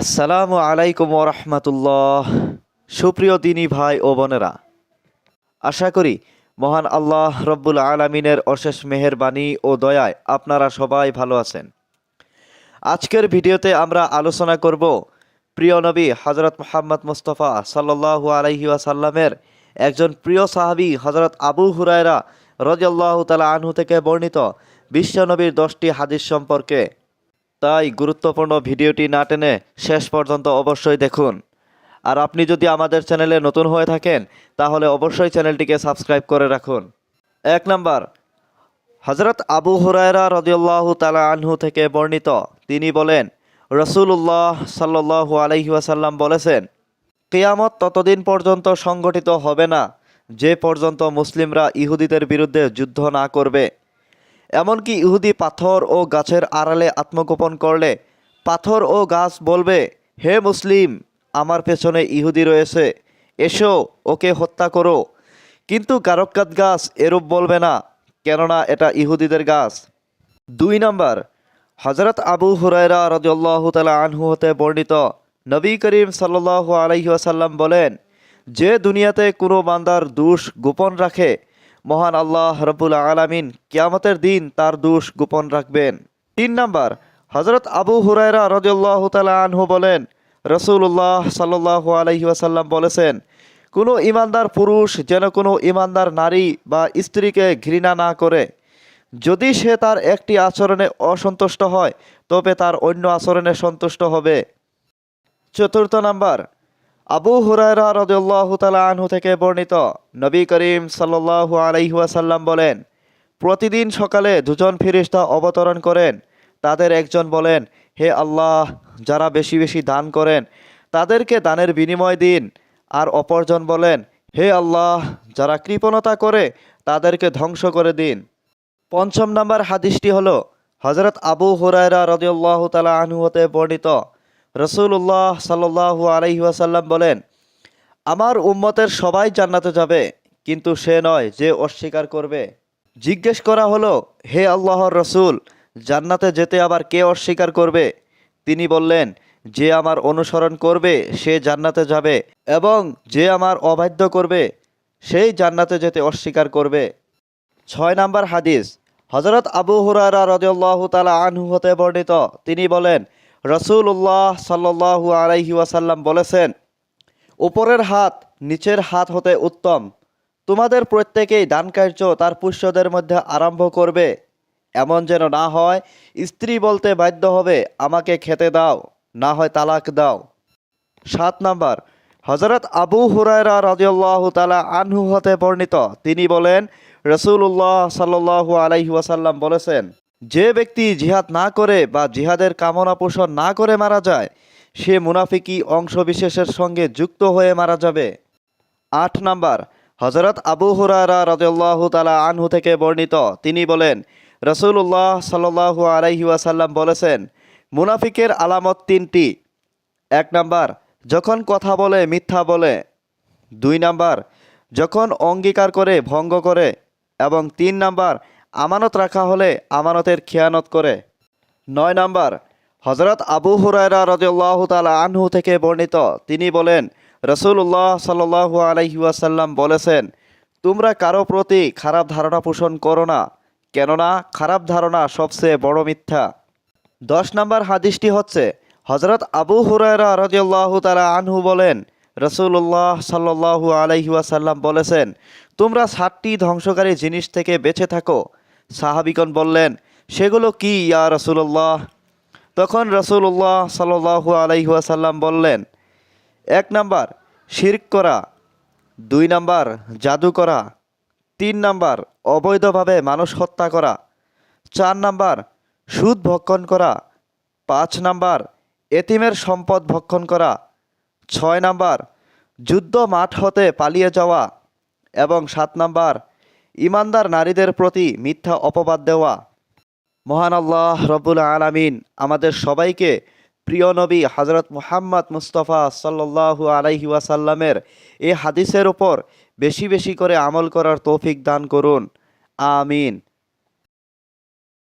আসসালামু আলাইকুম ওরহমতুল্লাহ সুপ্রিয় দিনী ভাই ও বোনেরা, আশা করি মহান আল্লাহ রব্বুল আলমিনের অশেষ মেহেরবানি ও দয়ায় আপনারা সবাই ভালো আছেন। আজকের ভিডিওতে আমরা আলোচনা করব প্রিয় নবী হজরত মোহাম্মদ মুস্তফা সাল্লাহ আলহি ওয়াসাল্লামের একজন প্রিয় সাহাবী হজরত আবু হুরায়রা রজাল্লাহ তালা আনহু থেকে বর্ণিত বিশ্বনবীর দশটি হাদিস সম্পর্কে। তাই গুরুত্বপূর্ণ ভিডিওটি না টেনে শেষ পর্যন্ত অবশ্যই দেখুন। আর আপনি যদি আমাদের চ্যানেলে নতুন হয়ে থাকেন, তাহলে অবশ্যই চ্যানেলটিকে সাবস্ক্রাইব করে রাখুন। এক নাম্বার হজরত আবু হুরায়রা রদিউল্লাহ তালা আনহু থেকে বর্ণিত। তিনি বলেন রসুল্লাহ সাল্লু আলহি ওয়াসাল্লাম বলেছেন, কেয়ামত ততদিন পর্যন্ত সংগঠিত হবে না, যে পর্যন্ত মুসলিমরা ইহুদিদের বিরুদ্ধে যুদ্ধ না করবে। এমনকি ইহুদি পাথর ও গাছের আড়ালে আত্মগোপন করলে পাথর ও গাছ বলবে, হে মুসলিম, আমার পেছনে ইহুদি রয়েছে, এসো, ওকে হত্যা করো। কিন্তু গারক্কাত গাছ এরূপ বলবে না, কেননা এটা ইহুদিদের গাছ। দুই নম্বর হজরত আবু হুরায়রা রজল্লাহ তালা আনহু হতে বর্ণিত নবী করিম সাল্লাহ আলহি আসাল্লাম বলেন, যে দুনিয়াতে কোনো বান্দার দোষ গোপন রাখে মহান আল্লাহ রবুল আলামিন কিয়ামতের দিন তার দোষ গোপন রাখবেন। তিন নাম্বার হজরত আবু হুরায়রা রজল্লাহ আনহু বলেন রসুল্লাহ সাল্লাহ আলহি আসাল্লাম বলেছেন, কোনো ইমানদার পুরুষ যেন কোনো ইমানদার নারী বা স্ত্রীকে ঘৃণা না করে। যদি সে তার একটি আচরণে অসন্তুষ্ট হয়, তবে তার অন্য আচরণে সন্তুষ্ট হবে। চতুর্থ নাম্বার আবু হুরায়রা রদুল্লাহ আনহু থেকে বর্ণিত। নবী করিম সাল্লাহ আলাইহাসাল্লাম বলেন, প্রতিদিন সকালে দুজন ফিরিস্তা অবতরণ করেন। তাদের একজন বলেন, হে আল্লাহ, যারা বেশি বেশি দান করেন, তাদেরকে দানের বিনিময় দিন। আর অপরজন বলেন, হে আল্লাহ, যারা কৃপণতা করে, তাদেরকে ধ্বংস করে দিন। পঞ্চম নাম্বার হাদিসটি হলো হজরত আবু হুরায়রা রদিউল্লাহ তালা আনহু হতে বর্ণিত। রসুল্লাহ সাল্লাহ আলহি আসাল্লাম বলেন, আমার উম্মতের সবাই জান্নাতে যাবে, কিন্তু সে নয় যে অস্বীকার করবে। জিজ্ঞেস করা হলো, হে আল্লাহর রসুল, জান্নাতে যেতে আবার কে অস্বীকার করবে? তিনি বললেন, যে আমার অনুসরণ করবে, সে জান্নাতে যাবে এবং যে আমার অবাধ্য করবে, সেই জান্নাতে যেতে অস্বীকার করবে। ছয় নাম্বার হাদিস হজরত আবু হুরারা রদিউল্লাহ তালা আনহু হতে বর্ণিত। তিনি বলেন রসুল্লাহ সাল্লু আলাইহি ওয়াসাল্লাম বলেছেন, উপরের হাত নিচের হাত হতে উত্তম। তোমাদের প্রত্যেকেই দান কার্য তার পুষ্যদের মধ্যে আরম্ভ করবে। এমন যেন না হয়, স্ত্রী বলতে বাধ্য হবে, আমাকে খেতে দাও, না হয় তালাক দাও। সাত নাম্বার হজরত আবু হুরায়রা রাজিউল্লাহ তালা আনহু হতে বর্ণিত। তিনি বলেন রসুল্লাহ সাল্লু আলাইহি ওয়াসাল্লাম বলেছেন যে ব্যক্তি জিহাদ না করে বা জিহাদের কামনা পোষণ না করে মারা যায়, সে মুনাফিকি অংশবিশেষের সঙ্গে যুক্ত হয়ে মারা যাবে। আট নাম্বার হজরত আবু হুরারা রাজিউল্লাহ তালা আনহু থেকে বর্ণিত। তিনি বলেন রসুল্লাহ সাল্লু আলাইহি ওয়াসাল্লাম বলেছেন, মুনাফিকের আলামত তিনটি। এক নাম্বার, যখন কথা বলে মিথ্যা বলে। দুই নাম্বার, যখন অঙ্গীকার করে ভঙ্গ করে। এবং তিন নাম্বার আমানত রাখা হলে আমানতের খেয়ানত করে। নয় নাম্বার হজরত আবু হুরায়রা রজল্লাহ তালা আনহু থেকে বর্ণিত, তিনি বলেন রসুল্লাহ সাল্লু আলহিউসাল্লাম বলেছেন, তোমরা কারও প্রতি খারাপ ধারণা পোষণ করো না, কেননা খারাপ ধারণা সবচেয়ে বড় মিথ্যা। দশ নম্বর হাদিসটি হচ্ছে হজরত আবু হুরায়রা রাজিউল্লাহ তালা আনহু বলেন রসুল্লাহ সাল্লু আলহিউসাল্লাম বলেছেন, তোমরা সাতটি ধ্বংসকারী জিনিস থেকে বেঁচে থাকো সাহাবিগণ বললেন, সেগুলো কি, ইয়া রসুল্লাহ তখন রসুল্লাহ সাল্লু আলহিউসাল্লাম বললেন, এক নাম্বার, শির্ক করা। দুই নাম্বার, জাদু করা। তিন নাম্বার, অবৈধভাবে মানুষ হত্যা করা। চার নাম্বার, সুদ ভক্ষণ করা। পাঁচ নাম্বার, এতিমের সম্পদ ভক্ষণ করা। ছয় নাম্বার, যুদ্ধ মাঠ হতে পালিয়ে যাওয়া। এবং সাত নাম্বার ইমানদার নারীদের প্রতি মিথ্যা অপবাদ দেওয়া। মহান আল্লাহ রবুল আলামিন আমাদের সবাইকে প্রিয় নবী হজরত মুহাম্মদ মুস্তফা সাল্লু আলাইহি ওয়াসাল্লামের এ হাদিসের ওপর বেশি বেশি করে আমল করার তৌফিক দান করুন। আমিন।